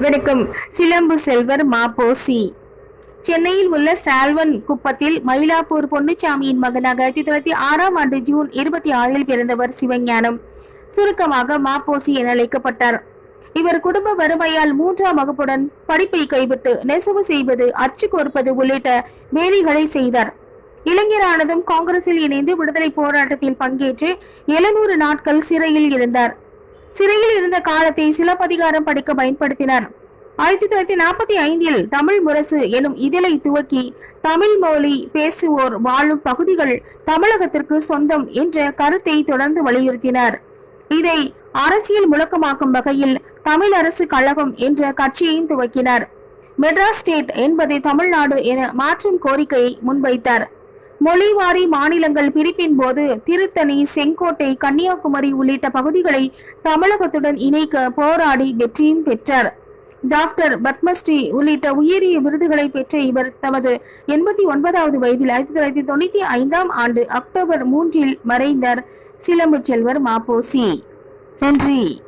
வணக்கம் சிலம்பு செல்வர் மாப்போசி சென்னையில் உள்ள சால்வன் குப்பத்தில் மயிலாப்பூர் பொன்னுச்சாமியின் மகனாக ஆயிரத்தி தொள்ளாயிரத்தி ஆறாம் ஆண்டு ஜூன் இருபத்தி ஆறில் பிறந்தவர் சிவஞானம். சுருக்கமாக மாப்போசி என அழைக்கப்பட்டார். இவர் குடும்ப வறுமையால் மூன்றாம் வகுப்புடன் படிப்பை கைவிட்டு நெசவு செய்வது அச்சு கோர்ப்பது உள்ளிட்ட வேலைகளை செய்தார். இளைஞரானதும் காங்கிரஸில் இணைந்து விடுதலை போராட்டத்தில் பங்கேற்று எழுநூறு நாட்கள் சிறையில் இருந்தார். சிறையில் இருந்த காலத்தை சிலப்பதிகாரம் படிக்க பயன்படுத்தினர். ஆயிரத்தி தொள்ளாயிரத்தி நாற்பத்தி ஐந்தில் தமிழ் முரசு எனும் இதழை துவக்கி தமிழ் மொழி பேசுவோர் வாழும் பகுதிகள் தமிழகத்திற்கு சொந்தம் என்ற கருத்தை தொடர்ந்து வலியுறுத்தினர். இதை அரசியல் முழக்கமாக்கும் வகையில் தமிழ் அரசு கழகம் என்ற கட்சியையும் துவக்கினர். மெட்ராஸ் ஸ்டேட் என்பதை தமிழ்நாடு என மாற்றும் கோரிக்கையை முன்வைத்தார். மொழிவாரி மாநிலங்கள் பிரிப்பின் போது திருத்தணி செங்கோட்டை கன்னியாகுமரி உள்ளிட்ட பகுதிகளை தமிழகத்துடன் இணைக்க போராடி வெற்றியும் பெற்றார். டாக்டர் பத்மஸ்ரீ உள்ளிட்ட உயரிய விருதுகளை பெற்ற இவர் தமது எண்பத்தி ஒன்பதாவது வயதில் ஆயிரத்தி தொள்ளாயிரத்தி தொண்ணூத்தி ஐந்தாம் ஆண்டு அக்டோபர் மூன்றில் மறைந்தார். சிலம்பு செல்வர் மாப்போசி. நன்றி.